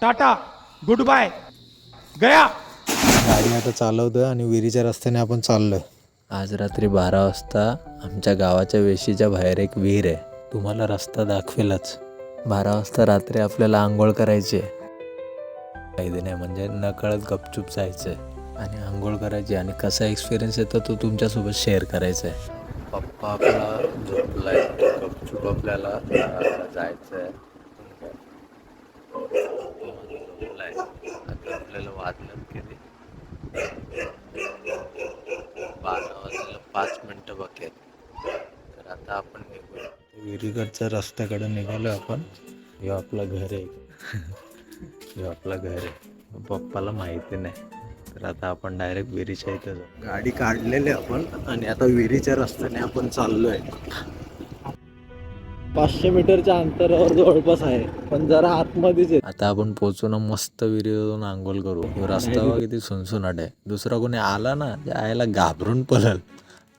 Tata good bye गया. गाडी आता चालवतोय आणि विहिरीच्या रस्त्याने आपण चाललोय. आज रात्री बारा वाजता आमच्या गावाच्या वेशीच्या बाहेर एक विहीर आहे. तुम्हाला रस्ता दाखवेलच. बारा वाजता रात्री आपल्याला आंघोळ करायची आहे. कायदे नाही म्हणजे नकळत गपचूप जायचं आहे आणि आंघोळ करायची आणि कसा एक्सपिरियन्स येतो तो तुमच्यासोबत शेअर करायचा आहे पप्पा आपला झोपलाय. गपचूप आपल्याला जायचं आहे झोपलाय आता बारा वाजायला पाच मिनटं बाकी आहेत तर आता आपण निघूया विहिरीकडच्या रस्त्याकडे निघालो आपण. हे आपलं घर आहे. हे आपलं घर आहे. पप्पाला माहिती नाही. तर आता आपण डायरेक्ट विहिरीच्या इथं जाऊ. गाडी काढलेली आपण आणि आता विहिरीच्या रस्त्याने आपण चाललोय. पाचशे मीटरच्या अंतरावर जवळपास आहे. पण जरा आतमध्येच आहे. आता आपण पोचू ना मस्त विहिरीवरून आंघोळ करू. रस्ता किती सुनसुनाट आहे. दुसरा कोणी आला ना यायला घाबरून पळल.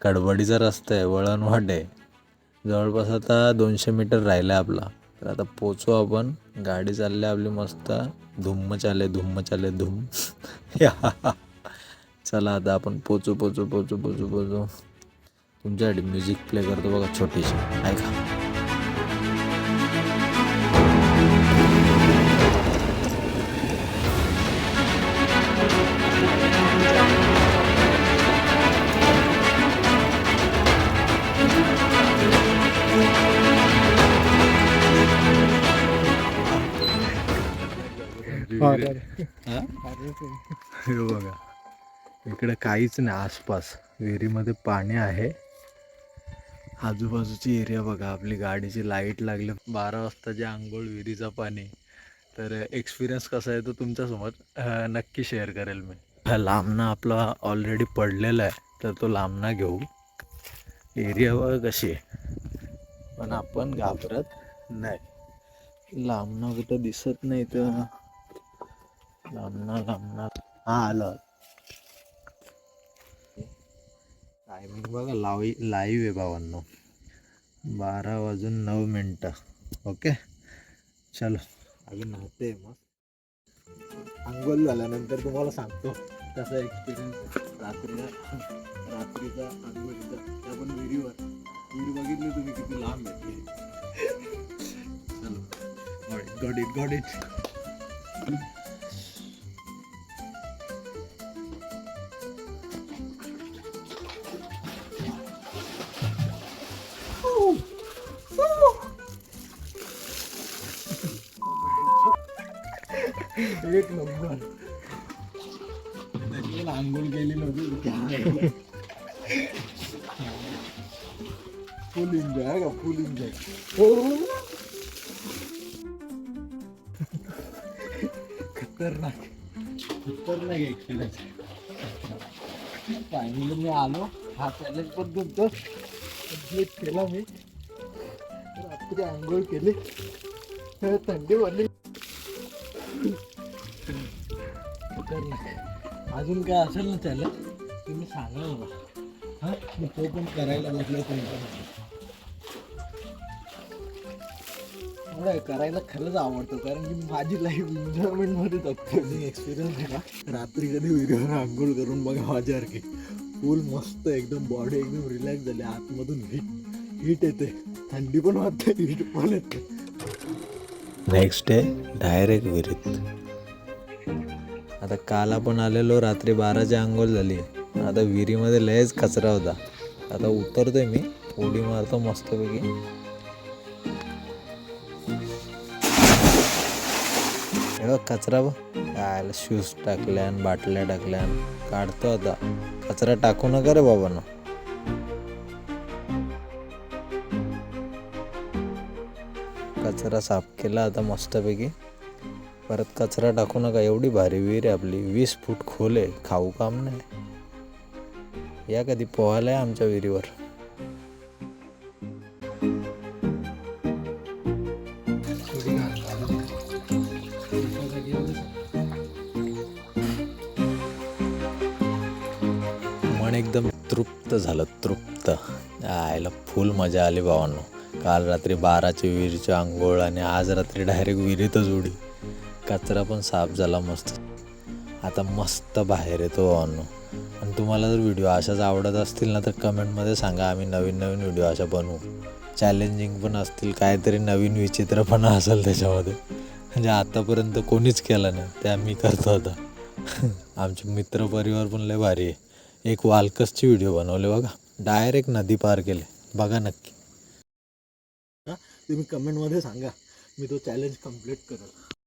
कडबडीचा रस्ता आहे वळणवाट आहे. जवळपास आता दोनशे मीटर राहिला आपला. तर आता पोचू आपण. गाडी चालली आपली मस्त. धुम्म चाले धुम्म चाले धुम चला आता आपण पोचू पोचू पोचू पोचू पोचू. तुमच्यासाठी म्युझिक प्ले करतो बघा छोटीशी. ऐका. हे बघा. इकडे काहीच नाही आसपास. विहिरीमध्ये पाणी आहे. आजूबाजूची एरिया बघा. आपली गाडीची लाइट लागली. बारा वाजता जे आंघोळ विहिरीचं पाणी. तर एक्सपिरियन्स कसा आहे तो तुमच्यासोबत नक्की शेअर करेल मी. हा लांबणा आपला ऑलरेडी पडलेला आहे. तर तो लांबणा घेऊ. एरिया बघा कशी आहे. पण आपण घाबरत नाही. लांबणा कुठं दिसत नाही तर. लांबना लांबणार हा आलं. टायमिंग बघा लावी लाईव्ह आहे भावांनो बारा वाजून नऊ मिनटं. ओके? चलो. अजून नव्हते मग अंघोल झाल्यानंतर तुम्हाला सांगतो कसा एक्सपिरियन्स रात्रीचा रात्रीचा अंघोळीचा त्या पण विहिरीवर. विहीर बघितली तुम्ही किती लांब आहे. चलो. Got it got it. एक नंबर आंघोळ केली नव्हती फुल एन्जॉय का फुल एन्जॉय खतरनाक खतरनाक एक्सपिरियन्स फायनली मी आलो हा चॅलेंज पण तुमचं केला मी रात्री आंघोळ केली थंडी वाढली अजून काय असेल ना त्याला तुम्ही सांगा बघा हां मी तो पण करायला म्हटलं तुमच्या करायला खरंच आवडतं कारण की माझी लाईफ एन्जॉयमेंटमध्ये जगतो मी एक्सपिरियन्स आहे का रात्री कधी विहिरीवर आंघोळ करून बघा माझ्यासारखी फुल मस्त एकदम बॉडी एकदम रिलॅक्स झाली आतमधून हीट हीट येते. थंडी पण वाटते हीट पण येते. नेक्स्ट डे डायरेक्ट विहिरीत आता काल आपण आलेलो रात्री बाराची आंघोळ झाली. आता विहिरीमध्ये लयच कचरा होता. आता उतरतोय मी. उडी मारतो मस्तपैकी. हे कचरा बघ. काय शूज टाकल्यान बाटल्या टाकल्यान. काढतो आता. कचरा टाकू नका रे बाबांना. कचरा साफ केला आता मस्तपैकी. परत कचरा टाकू नका एवढी भारी विहीर आहे आपली. वीस फूट खोल आहे खाऊ काम नाही. या कधी पोहायला आहे आमच्या विहिरीवर. मन एकदम तृप्त झालं तृप्त. आयला फुल मजा आली भावांनो. काल रात्री बाराची विहिरीची आंघोळ आणि आज रात्री डायरेक्ट विहिरीतच उडी. कचरा पण साफ झाला मस्त. आता मस्त बाहेर येतो अनु. आणि तुम्हाला जर व्हिडिओ अशाच आवडत असतील ना तर कमेंटमध्ये सांगा. आम्ही नवीन नवीन व्हिडिओ अशा बनवू. चॅलेंजिंग पण असतील काहीतरी नवीन विचित्रपणा असेल त्याच्यामध्ये. म्हणजे आतापर्यंत कोणीच केलं नाही. ते आम्ही करतो आता. आमचे मित्रपरिवार पण लय भारी आहे. एक वालकसची व्हिडिओ बनवले बघा. डायरेक्ट नदी पार केले. बघा नक्की. तुम्ही कमेंटमध्ये सांगा. मी तो चॅलेंज कंप्लीट करेल.